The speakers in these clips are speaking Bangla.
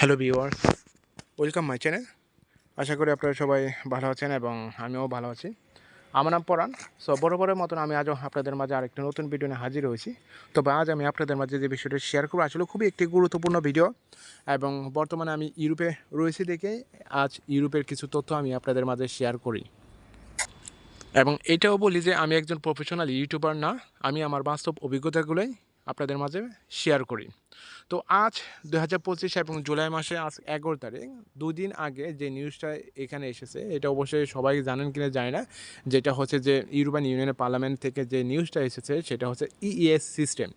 Hello viewers welcome my channel আশা করি আপনারা সবাই ভালো আছেন এবং আমিও ভালো আছি। আমার নাম পরাণ। সো বরাবরের মতন আমি আজও আপনাদের মাঝে আরেকটি নতুন ভিডিও নিয়ে হাজির হয়েছি। তবে আজ আমি আপনাদের মাঝে যে বিষয়টি শেয়ার করব, আসলে খুবই একটি গুরুত্বপূর্ণ ভিডিও এবং বর্তমানে আমি ইউরোপে রয়েছি দেখে আজ ইউরোপের কিছু তথ্য আমি আপনাদের মাঝে শেয়ার করি। এবং এটাও বলি যে আমি একজন প্রফেশনাল ইউটিউবার না। আমি আমার বাস্তব অভিজ্ঞতাগুলোই আপনাদের মাঝে শেয়ার করি। তো আজ দু হাজার পঁচিশ এবং জুলাই মাসে আজ এগারো তারিখ, দুদিন আগে যে নিউজটা এখানে এসেছে, এটা অবশ্যই সবাই জানেন কিনা জানি না, যেটা হচ্ছে যে ইউরোপিয়ান ইউনিয়নের পার্লামেন্ট থেকে যে নিউজটা এসেছে, সেটা হচ্ছে ইএস সিস্টেম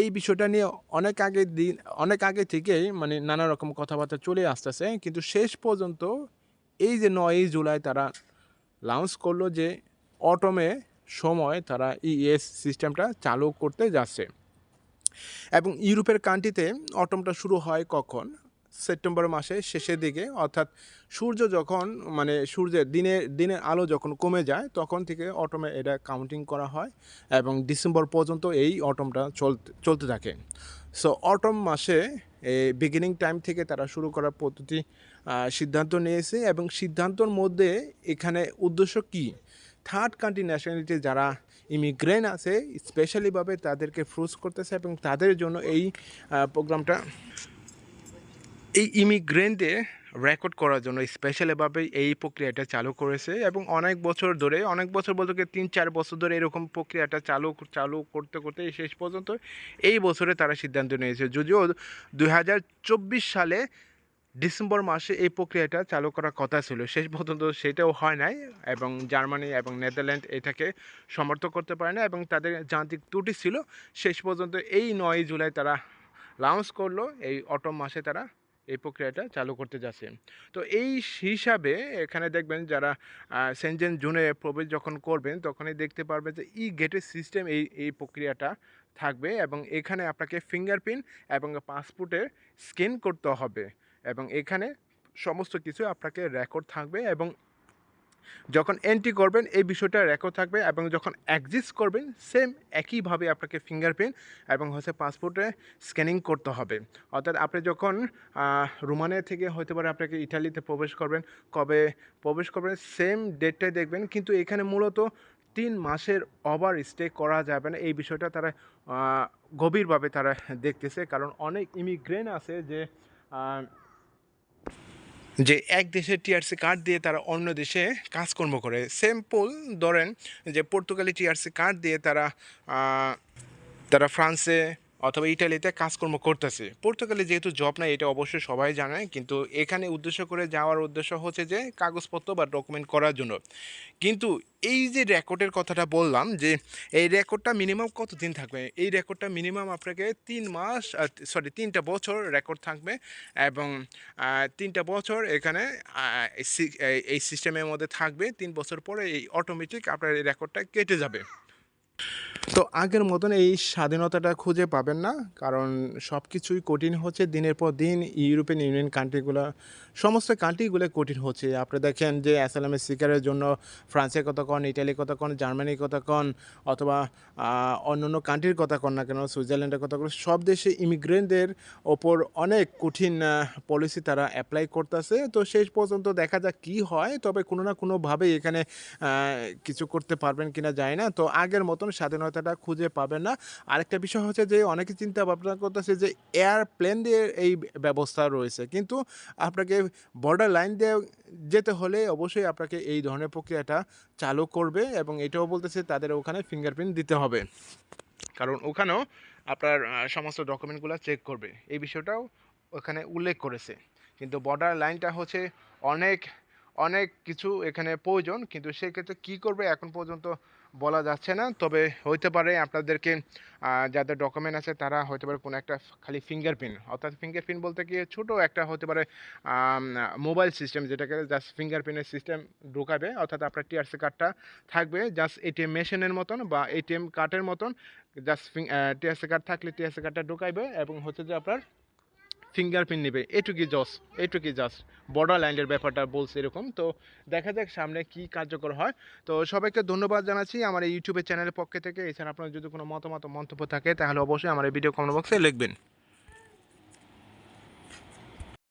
এই বিষয়টা নিয়ে অনেক আগে দিন, অনেক আগে থেকেই মানে নানা রকম কথাবার্তা চলে আসতেছে, কিন্তু শেষ পর্যন্ত এই যে নয়ই জুলাই তারা লঞ্চ করল যে অটোমে সময় তারা ইএস সিস্টেমটা চালু করতে যাচ্ছে। এবং ইউরোপের কান্ট্রিতে অটমটা শুরু হয় কখন? সেপ্টেম্বর মাসের শেষের দিকে, অর্থাৎ সূর্য যখন মানে সূর্যের দিনে, দিনের আলো যখন কমে যায়, তখন থেকে অটমে এটা কাউন্টিং করা হয় এবং ডিসেম্বর পর্যন্ত এই অটমটা চলতে চলতে থাকে। সো অটম মাসে বিগিনিং টাইম থেকে তারা শুরু করার পদ্ধতি সিদ্ধান্ত নিয়েছে এবং সিদ্ধান্তর মধ্যে এখানে উদ্দেশ্য কি? থার্ড কান্ট্রি ন্যাশনালিটি যারা ইমিগ্রেন্ট আছে স্পেশালিভাবে তাদেরকে ফ্রুজ করতেছে এবং তাদের জন্য এই প্রোগ্রামটা এই ইমিগ্রেন্টদের রেকর্ড করার জন্য স্পেশালিভাবে এই প্রক্রিয়াটা চালু করেছে এবং অনেক বছর ধরে, অনেক বছর বলতে তিন চার বছর ধরে এরকম প্রক্রিয়াটা চালু চালু করতে করতে শেষ পর্যন্ত এই বছরে তারা সিদ্ধান্ত নিয়েছে। যদিও দু হাজার চব্বিশ সালে ডিসেম্বর মাসে এই প্রক্রিয়াটা চালু করার কথা ছিল। শেষ পর্যন্ত সেটাও হয় নাই এবং জার্মানি এবং নেদারল্যান্ড এটাকে সমর্থন করতে পারে না এবং তাদের যান্ত্রিক ত্রুটি ছিল। শেষ পর্যন্ত এই নয় জুলাই তারা লঞ্চ করল, এই অটম মাসে তারা এই প্রক্রিয়াটা চালু করতে যাচ্ছে। তো এই হিসাবে এখানে দেখবেন যারা সেনজেন জুনে প্রবেশ যখন করবেন, তখনই দেখতে পারবেন যে ই গেটের সিস্টেম এই এই প্রক্রিয়াটা থাকবে এবং এখানে আপনাকে ফিঙ্গারপ্রিন্ট এবং পাসপোর্টের স্ক্যান করতে হবে। এবং এখানে সমস্ত কিছু আপনাকে রেকর্ড থাকবে এবং যখন এন্ট্রি করবেন, এই বিষয়টা রেকর্ড থাকবে এবং যখন এক্সিস্ট করবেন সেম একইভাবে আপনাকে ফিঙ্গারপ্রিন্ট এবং হচ্ছে পাসপোর্টে স্ক্যানিং করতে হবে। অর্থাৎ আপনি যখন রোমানিয়া থেকে হতে পারে আপনাকে ইটালিতে প্রবেশ করবেন, কবে প্রবেশ করবেন সেম ডেটটাই দেখবেন, কিন্তু এখানে মূলত তিন মাসের ওভার স্টে করা যাবে না। এই বিষয়টা তারা গভীরভাবে তারা দেখতেছে, কারণ অনেক ইমিগ্রেন্ট আছে যে যে এক দেশের টিআরসি কার্ড দিয়ে তারা অন্য দেশে কাজকর্ম করে। সিম্পল ধরেন যে পর্তুগালি টিআরসি কার্ড দিয়ে তারা তারা ফ্রান্সে অথবা ইটালিতে কাজকর্ম করতেছে। পর্তুগালে যেহেতু জব নাই, এটা অবশ্যই সবাই জানে। কিন্তু এখানে উদ্দেশ্য করে যাওয়ার উদ্দেশ্য হচ্ছে যে, কাগজপত্র বা ডকুমেন্ট করার জন্য। কিন্তু এই যে রেকর্ডের কথাটা বললাম যে, এই রেকর্ডটা মিনিমাম কত দিন থাকবে? এই রেকর্ডটা মিনিমাম আপনাকে তিন মাস সরি তিনটা বছর রেকর্ড থাকবে। এবং তিনটা বছর এখানে এই সিস্টেমের মধ্যে থাকবে। তিন বছর পরে এই অটোমেটিক আপনার এই রেকর্ডটা কেটে যাবে। তো আগের মতন এই স্বাধীনতাটা খুঁজে পাবেন না কারণ সব কিছুই কঠিন হচ্ছে দিনের পর দিন। ইউরোপিয়ান ইউনিয়ন কান্ট্রিগুলো সমস্ত কান্ট্রিগুলো কঠিন হচ্ছে। আপনি দেখেন যে অ্যাসালামের শিকারের জন্য ফ্রান্সের কথা কন ইটালির কথা কন জার্মানির কথা কন অথবা আহ, অন্যান্য কান্ট্রির কথা কন না কেন সুইজারল্যান্ডের কথা কন সব দেশে ইমিগ্রেন্টদের ওপর অনেক কঠিন পলিসি তারা অ্যাপ্লাই করতেছে। তো শেষ পর্যন্ত দেখা যাক কী হয় তবে কোনো না কোনোভাবে এখানে কিছু করতে পারবেন কিনা যায় না। তো আগের মতন স্বাধীনতাটা খুঁজে পাবেন না। আরেকটা বিষয় হচ্ছে যে, অনেকে চিন্তা ভাবনা করতেছে যে, এয়ারপ্লেন দিয়ে এই ব্যবস্থা রয়েছে। কিন্তু আপনাকে বর্ডার লাইন দিয়ে যেতে হলে অবশ্যই আপনাকে এই ধরনের প্রক্রিয়াটা চালু করবে এবং এটাও বলতেছে তাদের ওখানে ফিঙ্গারপ্রিন্ট দিতে হবে। কারণ ওখানেও আপনার সমস্ত ডকুমেন্টগুলো চেক করবে। এই বিষয়টাও ওখানে উল্লেখ করেছে। কিন্তু বর্ডার লাইনটা হচ্ছে অনেক অনেক কিছু এখানে প্রয়োজন। কিন্তু সেক্ষেত্রে কী করবে এখন পর্যন্ত বলা যাচ্ছে না। তবে হইতে পারে আপনাদেরকে যাদের ডকুমেন্ট আছে তারা হতে পারে কোনো একটা খালি ফিঙ্গারপ্রিন্ট অর্থাৎ ফিঙ্গারপ্রিন্ট বলতে কি ছোট একটা হতে পারে মোবাইল সিস্টেম যেটাকে জাস্ট ফিঙ্গারপ্রিন্টের সিস্টেম ঢোকাবে। অর্থাৎ আপনার টিআরসি কার্ডটা থাকবে জাস্ট এটিএম মেশিনের মতন বা এটিএম কার্ডের মতন জাস্ট টিআরসি কার্ড থাকলে টিআরসি কার্ডটা ঢোকাইবে এবং হচ্ছে যে আপনার ফিঙ্গারপ্রিন্ট নেবে এটুকি জস এটুকি জাস্ট বর্ডার লাইনের ব্যাপারটা বলছে এরকম। তো দেখা যাক সামনে কি কার্যকর হয়। তো সবাইকে ধন্যবাদ জানাচ্ছি আমার এই ইউটিউবের চ্যানেলের পক্ষে থেকে। এছাড়া আপনার যদি কোনো মতামত, মন্তব্য থাকে, তাহলে অবশ্যই আমার এই ভিডিও কমেন্ট বক্সে লিখবেন।